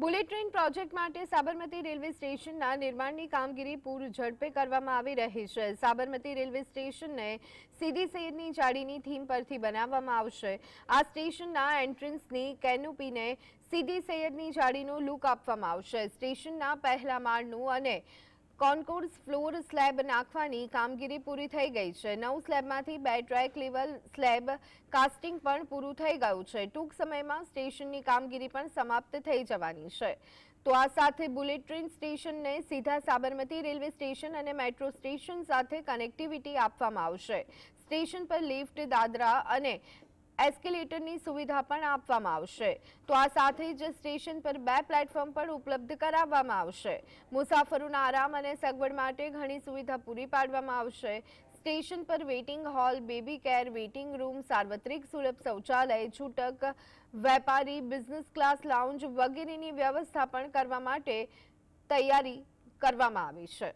Bullet train project માટે Sabarmati railway સ્ટેશનના નિર્માણની કામગીરી પૂર ઝડપે કરવામાં આવી રહી છે. સાબરમતી રેલવે સ્ટેશનને સીધી સૈયદની જાળીની થીમ પરથી બનાવવામાં આવશે. આ સ્ટેશનના એન્ટ્રન્સની કેનોપીને સીધી સૈયદની જાળીનો લુક આપવામાં આવશે. સ્ટેશનના પહેલા માળનું અને કોન્કોર્સ ફ્લોર સ્લેબ નાખવાની કામગીરી પૂરી થઈ ગઈ છે. નવ સ્લેબમાંથી બે ટ્રેક લેવલ સ્લેબ કાસ્ટિંગ પણ પૂરું થઈ ગયું છે. ટૂંક સમયમાં સ્ટેશનની કામગીરી પણ સમાપ્ત થઈ જવાની છે. તો આ સાથે બુલેટ ટ્રેન સ્ટેશનને સીધા સાબરમતી રેલવે સ્ટેશન અને મેટ્રો સ્ટેશન સાથે કનેક્ટિવિટી આપવામાં આવશે. સ્ટેશન પર લિફ્ટ, દાદરા અને એસ્કેલેટરની સુવિધા પણ આપવામાં આવશે. તો આ સાથે જ સ્ટેશન પર બે પ્લેટફોર્મ પણ ઉપલબ્ધ કરાવવામાં આવશે. મુસાફરોના આરામ અને સગવડ માટે ઘણી સુવિધા પૂરી પાડવામાં આવશે. સ્ટેશન પર waiting hall, baby care, waiting room, સાર્વત્રિક સુલભ શૌચાલય, છૂટક, વેપારી, બિઝનેસ ક્લાસ, લાઉન્જ વગેરેની વ્યવસ્થા પણ કરવા માટે તૈયારી કરવામાં આવી છે.